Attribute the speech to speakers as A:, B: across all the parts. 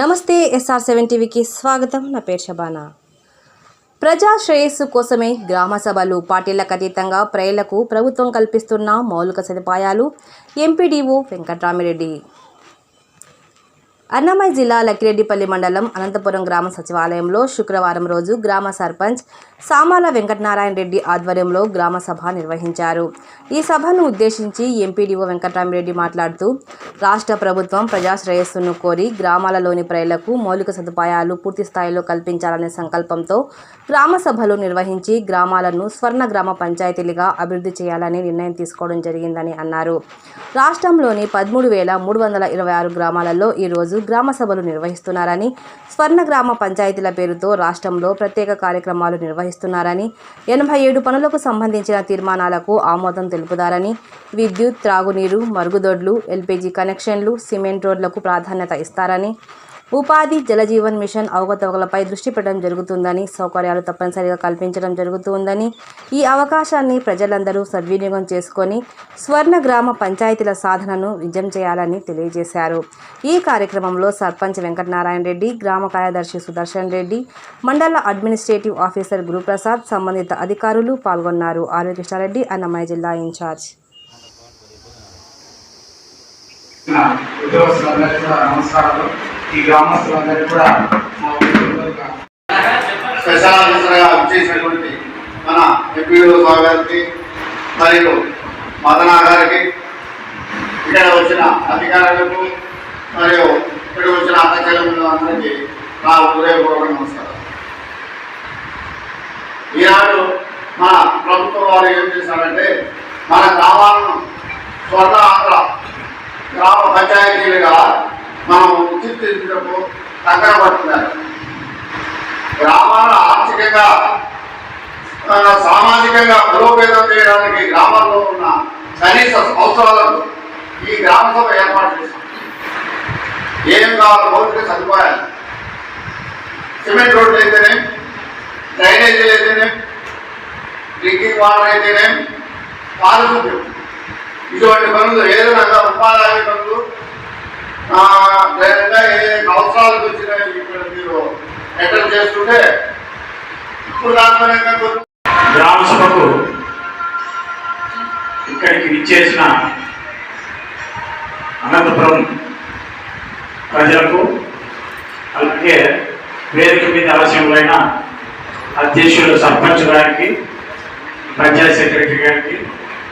A: నమస్తే SR seven టీవీకి స్వాగతం. నా పేరు షబానా ప్రజా శ్రేయస్సు కోసమే గ్రామ సభలు పార్టీలకు అతీతంగా ప్రజలకు ప్రభుత్వం కల్పిస్తున్న మౌలిక సదుపాయాలు. ఎంపీడీఓ వెంకట్రామిరెడ్డి. అన్నమయ్య జిల్లా లక్కిరెడ్డిపల్లి మండలం అనంతపురం గ్రామ సచివాలయంలో శుక్రవారం రోజు గ్రామ సర్పంచ్ సామాల వెంకటనారాయణ రెడ్డి ఆధ్వర్యంలో గ్రామ సభ నిర్వహించారు. ఈ సభను ఉద్దేశించి ఎంపీడీఓ వెంకటరామిరెడ్డి మాట్లాడుతూ రాష్ట్ర ప్రభుత్వం ప్రజాశ్రేయస్సును కోరి గ్రామాలలోని ప్రజలకు మౌలిక సదుపాయాలు పూర్తి స్థాయిలో కల్పించాలనే సంకల్పంతో గ్రామ సభలు నిర్వహించి గ్రామాలను స్వర్ణ గ్రామ పంచాయతీలుగా అభివృద్ధి చేయాలని నిర్ణయం తీసుకోవడం జరిగిందని అన్నారు. రాష్ట్రంలోని పదమూడు వేల మూడు వందల ఇరవై ఆరు గ్రామాలలో ఈరోజు గ్రామ సభలు నిర్వహిస్తున్నారని స్వర్ణ గ్రామ పంచాయతీల పేరుతో రాష్ట్రంలో ప్రత్యేక కార్యక్రమాలు నిర్వహిస్తున్నారని ఎనభై ఏడు పనులకు సంబంధించిన తీర్మానాలకు ఆమోదం తెలుపుతారని విద్యుత్ త్రాగునీరు మరుగుదొడ్లు ఎల్పీజీ కనెక్షన్లు సిమెంట్ రోడ్లకు ప్రాధాన్యత ఇస్తారని ఉపాధి జలజీవన్ మిషన్ అవకతవకలపై దృష్టి పెట్టడం జరుగుతుందని సౌకర్యాలు తప్పనిసరిగా కల్పించడం జరుగుతుందని ఈ అవకాశాన్ని ప్రజలందరూ సద్వినియోగం చేసుకొని స్వర్ణ గ్రామ పంచాయతీల సాధనను విజయం చేయాలని తెలియజేశారు. ఈ కార్యక్రమంలో సర్పంచ్ వెంకటనారాయణ రెడ్డి గ్రామ కార్యదర్శి సుదర్శన్ రెడ్డి మండల అడ్మినిస్ట్రేటివ్ ఆఫీసర్ గురుప్రసాద్ సంబంధిత అధికారులు పాల్గొన్నారు. ఆరోగ్యకృష్ణారెడ్డి అన్నమయ్య జిల్లా ఇన్ఛార్జ్.
B: నమస్కారాలు. ఈ గ్రామస్తులందరికీ కూడా
C: స్పెషల్ ఆఫీసర్గా చేసినటువంటి మన ఎంపీడీ గారికి మరియు మదనా గారికి ఇక్కడ వచ్చిన అధికారులకు మరియు ఇక్కడ వచ్చిన అక్కచెల్లెములు అందరికీ నా హృదయపూర్వక నమస్కారం. ఈనాడు మన ప్రభుత్వం వారు ఏం చేశారంటే మన గ్రామాలను స్వర్ణ ఆంధ్ర గ్రామ పంచాయతీలుగా మనం తీర్చిదిద్దకు పడుతున్నారు గ్రామాల ఆర్థికంగా సామాజికంగా బలోపేతం చేయడానికి గ్రామాల్లో ఉన్న కనీస అవసరాలను ఈ గ్రామ సభ ఏర్పాటు చేశాం. ఏం కావాలి భౌతిక సదుపాయాలు. సిమెంట్ రోడ్లు అయితేనే డ్రైనేజీలు అయితేనే డ్రింకింగ్ వాటర్ అయితేనే పారిశుద్ధ్యం. ఇటువంటి పనులు ఏదైనా ఉపాధి పనులు లేదా ఏ అవసరాలకు వచ్చిన ఇక్కడ మీరు ఎక్కడ చేస్తుంటే ఇప్పుడు దానిపైన
B: గ్రామ సభకు ఇక్కడికి విచ్చేసిన అనంతపురం ప్రజలకు అలాగే వేదిక మీద అవసరమైన అధ్యక్షులు సర్పంచ్ గారికి పంచాయత్ సెక్రటరీ గారికి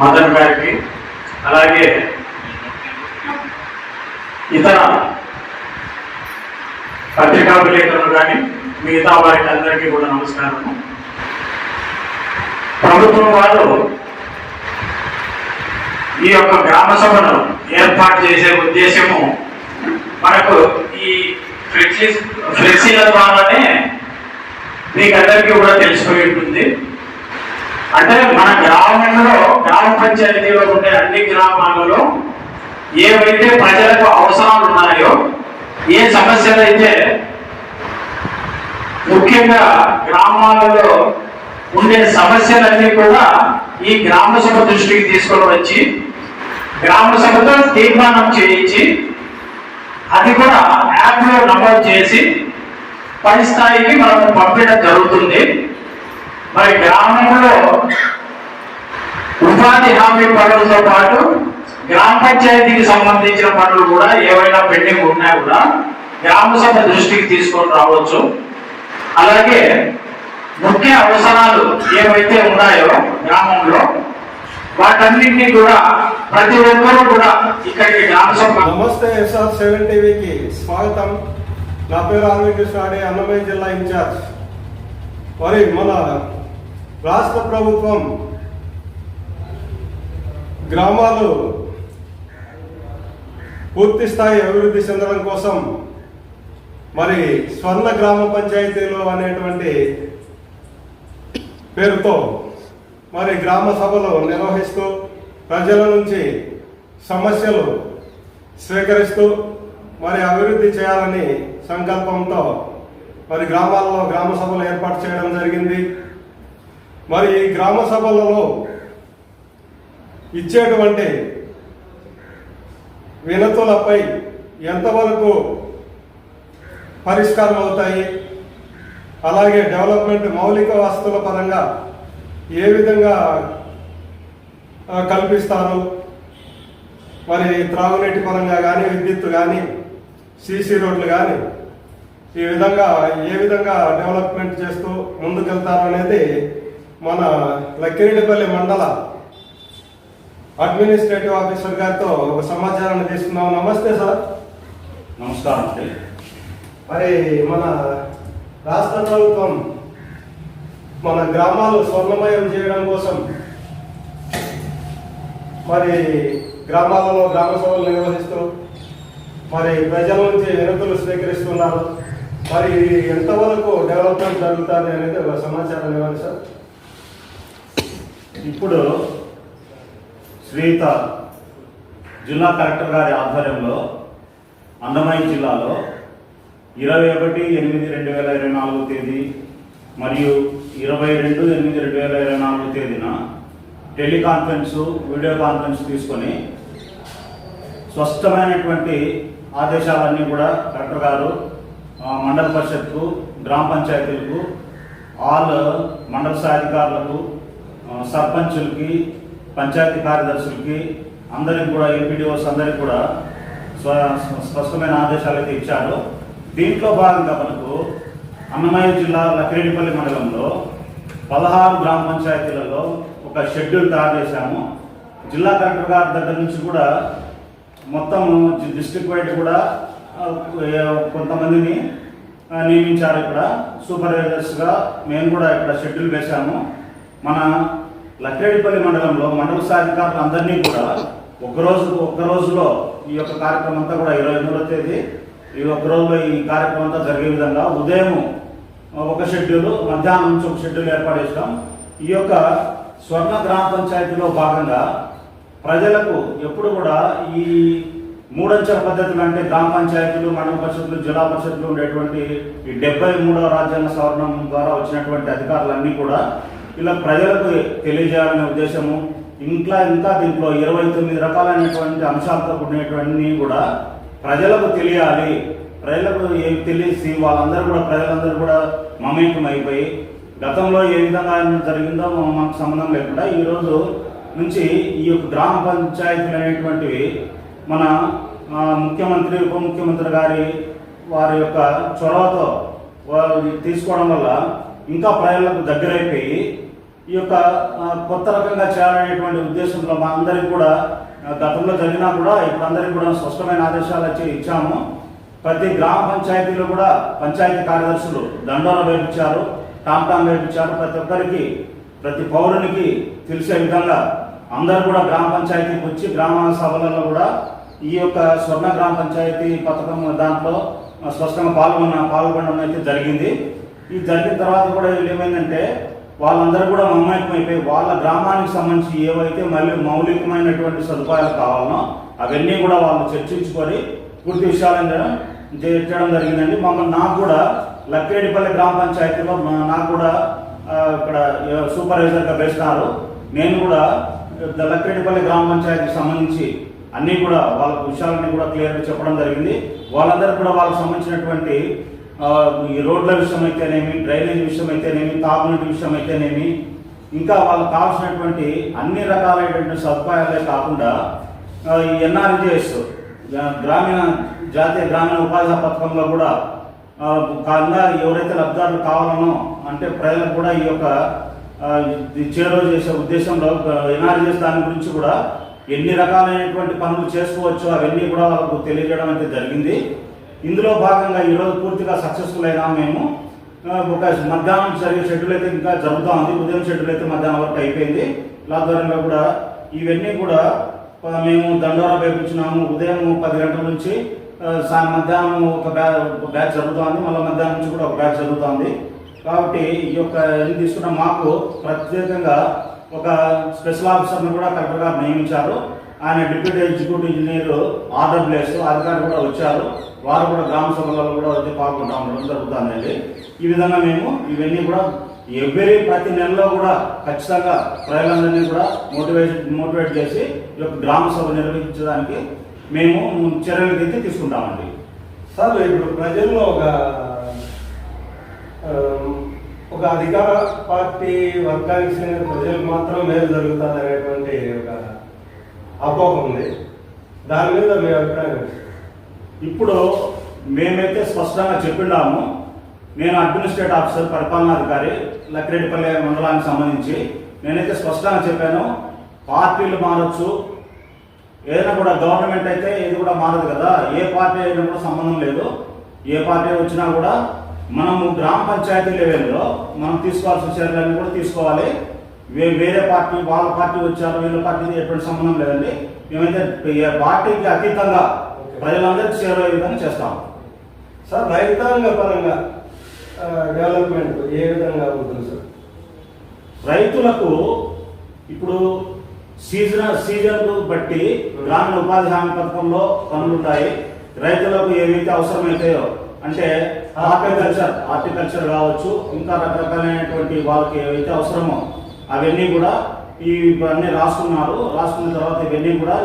B: మదన్ గారికి అలాగే ఇతర పత్రికా విలేకరులు కానీ మిగతా వారికి అందరికీ కూడా నమస్కారము. ప్రభుత్వం వారు ఈ యొక్క గ్రామ సభను ఏర్పాటు చేసే ఉద్దేశము మనకు ఈ ఫ్లెక్సీ ఫ్లెక్సీల ద్వారానే మీకు అందరికీ కూడా తెలిసిపోయి ఉంటుంది. అంటే మన గ్రామంలో గ్రామ పంచాయతీలో ఉండే అన్ని గ్రామాలలో ఏవైతే ప్రజలకు అవసరాలు ఉన్నాయో ఏ సమస్యలు అయితే ముఖ్యంగా గ్రామాలలో ఉండే సమస్యలన్నీ కూడా ఈ గ్రామ సభ దృష్టికి తీసుకొని వచ్చి గ్రామ సభతో తీర్మానం చేయించి అది కూడా యాప్లో నమోదు చేసి పై స్థాయికి మనం పంపించడం జరుగుతుంది. మరి గ్రామంలో ఉపాధి హామీ పనులతో పాటు గ్రామ పంచాయతీకి సంబంధించిన పనులు కూడా ఏవైనా పెండింగ్ ఉన్నా కూడా గ్రామ సభ దృష్టికి తీసుకొని రావచ్చు. అలాగే ముఖ్య అవసరాలు ఏవైతే ఉన్నాయో గ్రామంలో వాటన్నింటినీ కూడా ప్రతి ఒక్కరూ కూడా ఇక్కడికి గ్రామ సభ
D: నమస్తే ఎస్ఆర్ సెవెన్ టీవీకి స్వాగతం. నా పేరు ఆర్వి కృష్ణాడి అన్నమయ్య జిల్లా ఇన్ఛార్జ్. మరి మన రాష్ట్ర ప్రభుత్వం గ్రామాలు పూర్తి స్థాయి అభివృద్ధి చెందడం కోసం మరి స్వర్ణ గ్రామ పంచాయతీలో అనేటువంటి పేరుతో మరి గ్రామ సభలు నిర్వహిస్తూ ప్రజల నుంచి సమస్యలు స్వీకరిస్తూ మరి అభివృద్ధి చేయాలని సంకల్పంతో మరి గ్రామాల్లో గ్రామ సభలు ఏర్పాటు చేయడం జరిగింది. మరి ఈ గ్రామ సభలలో ఇచ్చేటువంటి వినతులపై ఎంతవరకు పరిష్కారం అవుతాయి అలాగే డెవలప్మెంట్ మౌలిక వస్తువుల పరంగా ఏ విధంగా కల్పిస్తారు? మరి త్రాగునీటి పరంగా కానీ విద్యుత్ కానీ సీసీ రోడ్లు కానీ ఈ విధంగా ఏ విధంగా డెవలప్మెంట్ చేస్తూ ముందుకెళ్తారు అనేది మన లక్కిరెడ్డిపల్లి మండల అడ్మినిస్ట్రేటివ్ ఆఫీసర్ గారితో ఒక సమాచారాన్ని తీసుకుందాం. నమస్తే సార్
E: నమస్కారం.
D: మరి మన రాష్ట్ర ప్రభుత్వం మన గ్రామాలు స్వర్ణమయం చేయడం కోసం మరి గ్రామాలలో గ్రామ సభలు నిర్వహిస్తూ మరి ప్రజల నుంచి వినతులు స్వీకరిస్తున్నారు. మరి ఎంతవరకు డెవలప్మెంట్ జరుగుతుంది అనేది ఒక సమాచారం ఇవ్వాలి సార్
E: ఇప్పుడు శ్రీత జిల్లా కలెక్టర్ గారి ఆధ్వర్యంలో అన్నమయ్య జిల్లాలో ఇరవై ఒకటి ఎనిమిది రెండు వేల ఇరవై నాలుగు తేదీ మరియు ఇరవై రెండు ఎనిమిది రెండు వేల ఇరవై నాలుగు తేదీన టెలికాన్ఫరెన్స్ వీడియో కాన్ఫరెన్స్ తీసుకొని స్పష్టమైనటువంటి ఆదేశాలన్నీ కూడా కలెక్టర్ గారు మండల పరిషత్కు గ్రామ పంచాయతీలకు ఆల్ మండల స్థాయి అధికారులకు సర్పంచులకి పంచాయతీ కార్యదర్శులకి అందరికి కూడా ఎంపీడీఓస్ అందరికి కూడా స్వ- స్పష్టమైన ఆదేశాలు అయితే ఇచ్చారు. దీంట్లో భాగంగా మనకు అన్నమయ్య జిల్లా లక్రేడిపల్లి మండలంలో పదహారు గ్రామ పంచాయతీలలో ఒక షెడ్యూల్ తయారు చేశాము. జిల్లా కలెక్టర్ గారి దగ్గర నుంచి కూడా మొత్తం డిస్ట్రిక్ట్ వైడ్ కూడా కొంతమందిని నియమించారు ఇక్కడ. సూపర్వైజర్స్గా మేము కూడా ఇక్కడ షెడ్యూల్ వేశాము. మన లక్రేడిపల్లి మండలంలో మండల సాధికారులు అందరినీ కూడా ఒక రోజు రోజులో ఈ యొక్క కార్యక్రమం అంతా కూడా ఇరవై ఎనిమిదో తేదీ. ఈ ఒక్క రోజులో ఈ కార్యక్రమం అంతా జరిగే విధంగా ఉదయం ఒక షెడ్యూల్ మధ్యాహ్నం నుంచి ఒక షెడ్యూల్ ఏర్పాటు చేస్తాం. ఈ యొక్క స్వర్ణ గ్రామ పంచాయతీలో భాగంగా ప్రజలకు ఎప్పుడు కూడా ఈ మూడంచెల పద్ధతులు అంటే గ్రామ పంచాయతీలు మండల పరిషత్లు జిల్లా పరిషత్లు ఉండేటువంటి ఈ డెబ్బై మూడవ రాజ్యాంగ సవరణం ద్వారా వచ్చినటువంటి అధికారులన్నీ కూడా ఇలా ప్రజలకు తెలియజేయాలనే ఉద్దేశము. ఇంకా ఇంకా దీంట్లో ఇరవై తొమ్మిది రకాలైనటువంటి అంశాలతో కూడినటువంటి కూడా ప్రజలకు తెలియాలి. ప్రజలకు ఏం తెలిసి వాళ్ళందరూ కూడా ప్రజలందరూ కూడా మమేకం అయిపోయి గతంలో ఏ విధంగా జరిగిందో మాకు సంబంధం లేకుండా ఈ రోజు నుంచి ఈ యొక్క గ్రామ పంచాయతీలు అనేటువంటివి మన ముఖ్యమంత్రి ఉప ముఖ్యమంత్రి గారి వారి యొక్క చొరవతో వారు తీసుకోవడం వల్ల ఇంకా ప్రజలకు దగ్గరైపోయి ఈ యొక్క కొత్త రకంగా చేయాలనేటువంటి ఉద్దేశంలో మా అందరికి కూడా గతంలో జరిగినా కూడా ఇప్పుడు అందరికి కూడా స్పష్టమైన ఆదేశాలు వచ్చి ఇచ్చాము. ప్రతి గ్రామ పంచాయతీలో కూడా పంచాయతీ కార్యదర్శులు దండోర వేపించారు టామ్ టామ్ వేపించారు ప్రతి ఒక్కరికి ప్రతి పౌరునికి తెలిసే విధంగా అందరూ కూడా గ్రామ పంచాయతీకి వచ్చి గ్రామ సభలలో కూడా ఈ యొక్క స్వర్ణ గ్రామ పంచాయతీ పథకం దాంట్లో స్పష్టంగా పాల్గొన్న పాల్గొనడం అయితే జరిగింది. ఈ జరిగిన తర్వాత కూడా ఏమైందంటే వాళ్ళందరూ కూడా మమేకం వాళ్ళ గ్రామానికి సంబంధించి ఏవైతే మళ్ళీ మౌలికమైనటువంటి సదుపాయాలు కావాలనో అవన్నీ కూడా వాళ్ళు చర్చించుకొని పూర్తి విషయాలను చేయడం జరిగిందండి. మమ్మల్ని నాకు కూడా లక్కేడిపల్లి గ్రామ పంచాయతీలో నాకు కూడా ఇక్కడ సూపర్వైజర్గా వేసినారు. నేను కూడా లక్కేడిపల్లి గ్రామ పంచాయతీకి సంబంధించి అన్నీ కూడా వాళ్ళ విషయాలన్నీ కూడా క్లియర్గా చెప్పడం జరిగింది. వాళ్ళందరూ కూడా వాళ్ళకి సంబంధించినటువంటి ఈ రోడ్ల విషయం అయితేనేమి డ్రైనేజ్ విషయం అయితేనేమి తాగునీటి విషయం అయితేనేమి ఇంకా వాళ్ళకి కావాల్సినటువంటి అన్ని రకాలైనటువంటి సదుపాయాలే కాకుండా ఈ ఎన్ఆర్జిఎస్ గ్రామీణ జాతీయ గ్రామీణ ఉపాధి పథకంలో కూడా కాకుండా ఎవరైతే లబ్ధారులు కావాలనో అంటే ప్రజలకు కూడా ఈ యొక్క చేరువ చేసే ఉద్దేశంలో ఎన్ఆర్జిఎస్ దాని గురించి కూడా ఎన్ని రకాలైనటువంటి పనులు చేసుకోవచ్చు అవన్నీ కూడా వాళ్ళకు తెలియజేయడం అయితే జరిగింది. ఇందులో భాగంగా ఈరోజు పూర్తిగా సక్సెస్ఫుల్ అయినా మేము. ఒక మధ్యాహ్నం జరిగే షెడ్యూల్ అయితే ఇంకా జరుగుతూ ఉంది ఉదయం షెడ్యూల్ అయితే మధ్యాహ్నం వరకు అయిపోయింది. లాధ్వర్యంలో కూడా ఇవన్నీ కూడా మేము దండోరా వేపించినాము ఉదయం పది గంటల నుంచి మధ్యాహ్నం ఒక బ్యాచ్ ఒక బ్యాచ్ జరుగుతోంది. మళ్ళీ మధ్యాహ్నం నుంచి కూడా ఒక బ్యాచ్ జరుగుతోంది. కాబట్టి ఈ యొక్క ఇది తీసుకున్న మాకు ప్రత్యేకంగా ఒక స్పెషల్ ఆఫీసర్ని కూడా కలెక్టర్ గారు నియమించారు. ఆయన డిప్యూటీ ఎగ్జిక్యూటివ్ ఇంజనీర్ ఆర్డబ్ల్యూఎస్ అధికారులు కూడా వచ్చారు. వారు కూడా గ్రామ సభలలో కూడా వచ్చి పాల్గొంటా ఉండడం జరుగుతుందండి ఈ విధంగా మేము ఇవన్నీ కూడా ఎవ్రీ ప్రతి నెలలో కూడా ఖచ్చితంగా ప్రజలందరినీ కూడా మోటివేట్ మోటివేట్ చేసి ఈ యొక్క గ్రామ సభ నిర్వహించడానికి మేము చర్యలు అయితే తీసుకుంటామండి.
D: సార్ ఇప్పుడు ప్రజల్లో ఒక ఒక అధికార పార్టీ వర్గానికి చెందిన ప్రజలకు మాత్రం మేలు జరుగుతుంది అనేటువంటి ఒక అపోహ ఉంది. దాని మీద మీ అభిప్రాయం
E: ఇప్పుడు మేమైతే స్పష్టంగా చెప్పిండాము. నేను అడ్మినిస్ట్రేటివ్ ఆఫీసర్ పరిపాలనాధికారి లక్కిరెడ్డిపల్లి మండలానికి సంబంధించి నేనైతే స్పష్టంగా చెప్పాను. పార్టీలు మారచ్చు. ఏదైనా కూడా గవర్నమెంట్ అయితే ఇది కూడా మారదు కదా. ఏ పార్టీ అయినా కూడా సంబంధం లేదు. ఏ పార్టీ వచ్చినా కూడా మనము గ్రామ పంచాయతీ లెవెల్లో మనం తీసుకోవాల్సిన చర్యలన్నీ కూడా తీసుకోవాలి. వేరే పార్టీ వాళ్ళ పార్టీ వచ్చారు వీళ్ళ పార్టీకి ఎటువంటి సంబంధం లేదండి. మేమైతే పార్టీకి అతీతంగా ప్రజలందరికీ చేరువే విధంగా చేస్తాం.
D: సార్ రైతాంగ పరంగా డెవలప్మెంట్ ఏ విధంగా ఉంటుంది సార్?
E: రైతులకు ఇప్పుడు సీజన్ సీజన్ బట్టి గ్రామీణ ఉపాధి హామీ పథకంలో పనులు ఉన్నాయి రైతులకు ఏవైతే అవసరమైతాయో అంటే హార్టికల్చర్ హార్టికల్చర్ కావచ్చు ఇంకా రకరకాలైనటువంటి వాళ్ళకి ఏవైతే అవసరమో అవన్నీ కూడా ఈ రాసుకున్నారు. రాసుకున్న తర్వాత ఇవన్నీ కూడా